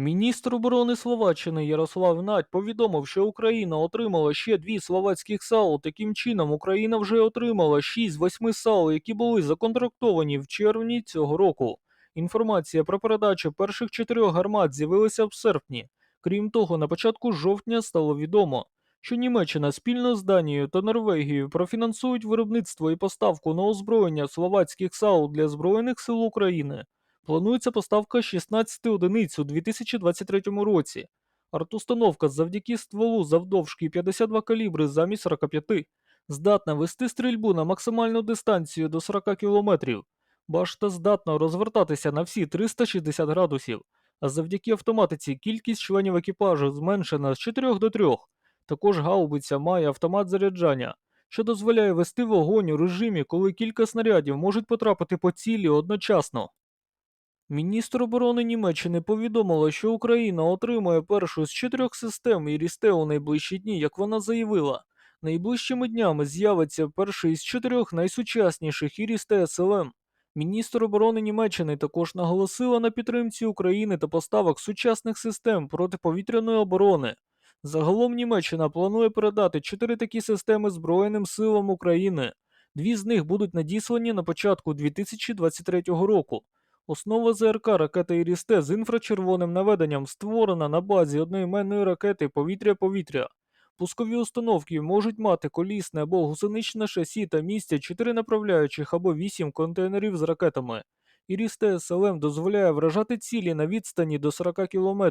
Міністр оборони Словаччини Ярослав Надь повідомив, що Україна отримала ще дві словацьких САУ. Таким чином, Україна вже отримала 6 з 8 САУ, які були законтрактовані в червні цього року. Інформація про передачу перших чотирьох гармат з'явилася в серпні. Крім того, на початку жовтня стало відомо, що Німеччина спільно з Данією та Норвегією профінансують виробництво і поставку на озброєння словацьких САУ для Збройних сил України. Планується поставка 16 одиниць у 2023 році. Артустановка завдяки стволу завдовжки 52 калібри замість 45 здатна вести стрільбу на максимальну дистанцію до 40 км. Башта здатна розвертатися на всі 360 градусів, а завдяки автоматиці кількість членів екіпажу зменшена з 4 до 3. Також гаубиця має автомат заряджання, що дозволяє вести вогонь у режимі, коли кілька снарядів можуть потрапити по цілі одночасно. Міністр оборони Німеччини повідомила, що Україна отримає першу з чотирьох систем Ірісте у найближчі дні, як вона заявила. Найближчими днями з'явиться перший із чотирьох найсучасніших Ірісте СЛМ. Міністр оборони Німеччини також наголосила на підтримці України та поставок сучасних систем протиповітряної оборони. Загалом Німеччина планує передати чотири такі системи Збройним силам України. Дві з них будуть надіслані на початку 2023 року. Основа ЗРК ракета Ірісте з інфрачервоним наведенням створена на базі одноіменної ракети повітря-повітря. Пускові установки можуть мати колісне або гусеничне шасі та містять 4 направляючих або 8 контейнерів з ракетами. Ірісте СЛМ дозволяє вражати цілі на відстані до 40 км.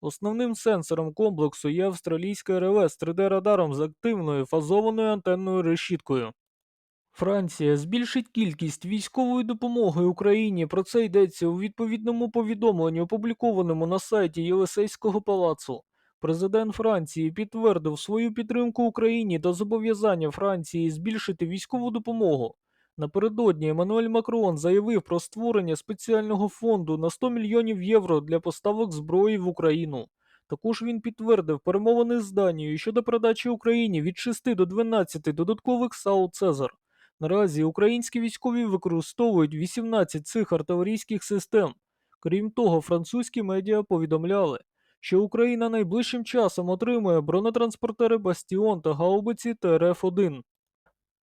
Основним сенсором комплексу є австралійська РЛС 3D-радаром з активною фазованою антенною решіткою. Франція збільшить кількість військової допомоги Україні. Про це йдеться у відповідному повідомленні, опублікованому на сайті Єлисейського палацу. Президент Франції підтвердив свою підтримку Україні та зобов'язання Франції збільшити військову допомогу. Напередодні Еммануель Макрон заявив про створення спеціального фонду на 100 мільйонів євро для поставок зброї в Україну. Також він підтвердив перемовини з Данією щодо передачі Україні від 6 до 12 додаткових САУ Цезар. Наразі українські військові використовують 18 цих артилерійських систем. Крім того, французькі медіа повідомляли, що Україна найближчим часом отримує бронетранспортери Бастіон та гаубиці ТРФ-1.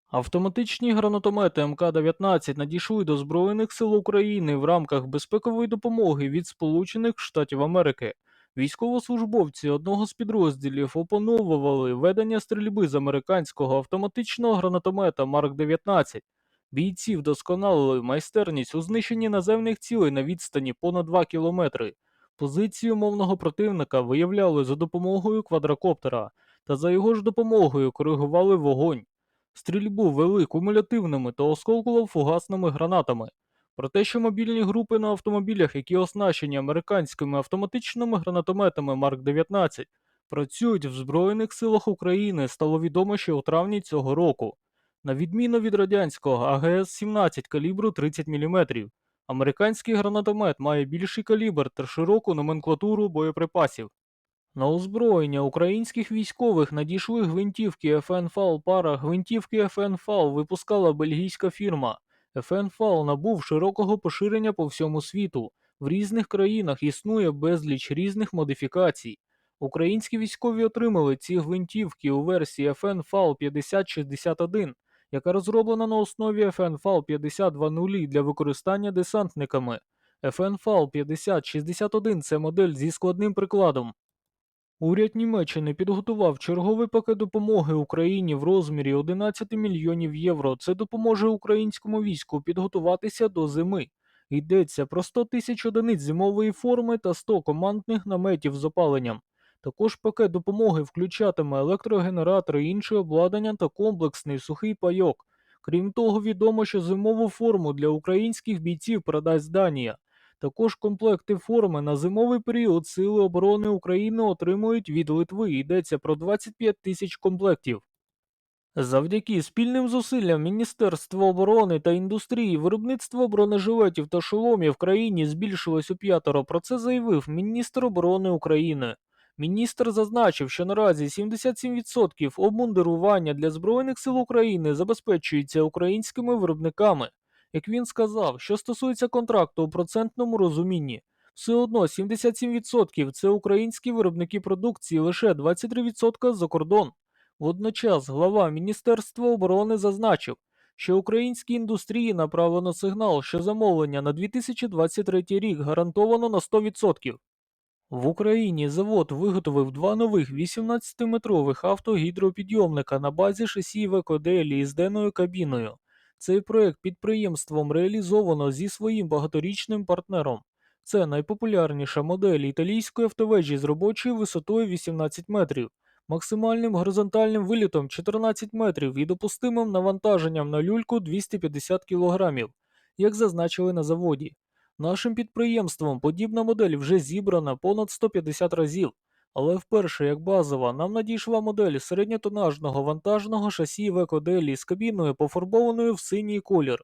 Автоматичні гранатомети МК-19 надійшли до Збройних сил України в рамках безпекової допомоги від Сполучених Штатів Америки. Військовослужбовці одного з підрозділів опановували ведення стрільби з американського автоматичного гранатомета Марк-19. Бійці вдосконалили майстерність у знищенні наземних цілей на відстані понад 2 кілометри. Позицію мовного противника виявляли за допомогою квадрокоптера та за його ж допомогою коригували вогонь. Стрільбу вели кумулятивними та осколково-фугасними гранатами. Про те, що мобільні групи на автомобілях, які оснащені американськими автоматичними гранатометами Марк 19, працюють в Збройних силах України, стало відомо ще у травні цього року. На відміну від радянського АГС-17 калібру 30 мм, американський гранатомет має більший калібр та широку номенклатуру боєприпасів. На озброєння українських військових надійшли гвинтівки ФНФАЛ пара гвинтівки ФНФАЛ випускала бельгійська фірма. ФНФАЛ набув широкого поширення по всьому світу. В різних країнах існує безліч різних модифікацій. Українські військові отримали ці гвинтівки у версії ФНФАЛ 5061, яка розроблена на основі ФНФАЛ 52.0 для використання десантниками. ФНФАЛ 5061 це модель зі складним прикладом. Уряд Німеччини підготував черговий пакет допомоги Україні в розмірі 11 мільйонів євро. Це допоможе українському війську підготуватися до зими. Йдеться про 100 тисяч одиниць зимової форми та 100 командних наметів з опаленням. Також пакет допомоги включатиме електрогенератори, інше обладнання та комплексний сухий пайок. Крім того, відомо, що зимову форму для українських бійців передасть Данія. Також комплекти форми на зимовий період Сили оборони України отримують від Литви. Йдеться про 25 тисяч комплектів. Завдяки спільним зусиллям Міністерства оборони та індустрії виробництво бронежилетів та шоломів в країні збільшилось у п'ятеро. Про це заявив міністр оборони України. Міністр зазначив, що наразі 77% обмундирування для Збройних сил України забезпечується українськими виробниками. Як він сказав, що стосується контракту у процентному розумінні, все одно 77% це українські виробники продукції, лише 23% за кордон. Водночас глава Міністерства оборони зазначив, що українській індустрії направлено сигнал, що замовлення на 2023 рік гарантовано на 100%. В Україні завод виготовив два нових 18-метрових автогідропідйомника на базі шасі Векоделі із денною кабіною. Цей проект підприємством реалізовано зі своїм багаторічним партнером. Це найпопулярніша модель італійської автовежі з робочою висотою 18 метрів, максимальним горизонтальним вилітом 14 метрів і допустимим навантаженням на люльку 250 кг, як зазначили на заводі. Нашим підприємством подібна модель вже зібрана понад 150 разів, але вперше як базова нам надійшла модель середньотонажного вантажного шасі Векоделі з кабіною пофарбованою в синій колір.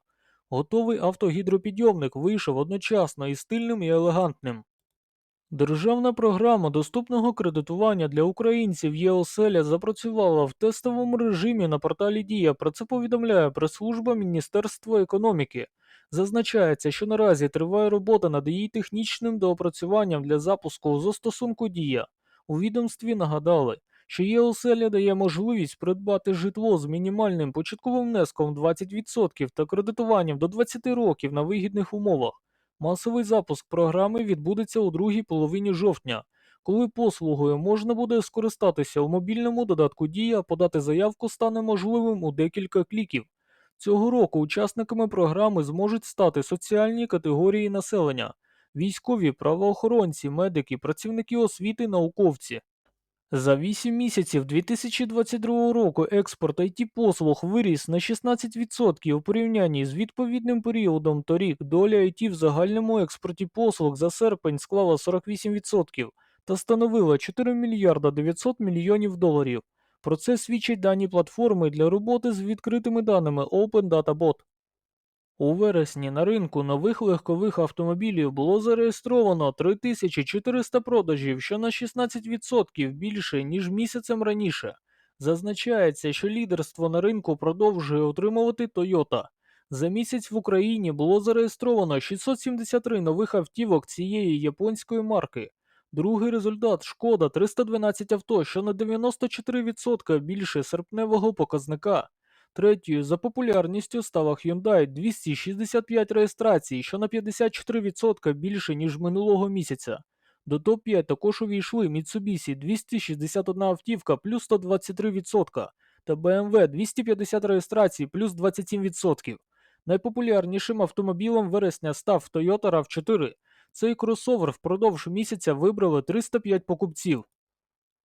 Готовий автогідропідйомник вийшов одночасно і стильним і елегантним. Державна програма доступного кредитування для українців ЄОСЕЛЯ запрацювала в тестовому режимі на порталі Дія. Про це повідомляє прес-служба Міністерства економіки. Зазначається, що наразі триває робота над її технічним доопрацюванням для запуску застосунку Дія. У відомстві нагадали, що ЄОСЕЛЯ дає можливість придбати житло з мінімальним початковим внеском 20% та кредитуванням до 20 років на вигідних умовах. Масовий запуск програми відбудеться у другій половині жовтня, коли послугою можна буде скористатися у мобільному додатку Дія, подати заявку стане можливим у декілька кліків. Цього року учасниками програми зможуть стати соціальні категорії населення, військові, правоохоронці, медики, працівники освіти, науковці. За 8 місяців 2022 року експорт it послуг виріс на 16% у порівнянні з відповідним періодом торік. Доля IT в загальному експорті послуг за серпень склала 48% та становила 4 мільярда 900 мільйонів доларів. Про це свідчать дані платформи для роботи з відкритими даними Open Data Bot. У вересні на ринку нових легкових автомобілів було зареєстровано 3400 продажів, що на 16% більше, ніж місяцем раніше. Зазначається, що лідерство на ринку продовжує отримувати Toyota. За місяць в Україні було зареєстровано 673 нових автівок цієї японської марки. Другий результат шкода 312 авто, що на 94% більше серпневого показника. Третьою за популярністю стала Hyundai 265 реєстрацій, що на 54% більше, ніж минулого місяця. До топ-5 також увійшли Mitsubishi 261 автівка плюс 123% та BMW 250 реєстрацій плюс 27%. Найпопулярнішим автомобілем вересня став Toyota RAV4. Цей кросовер впродовж місяця вибрали 305 покупців.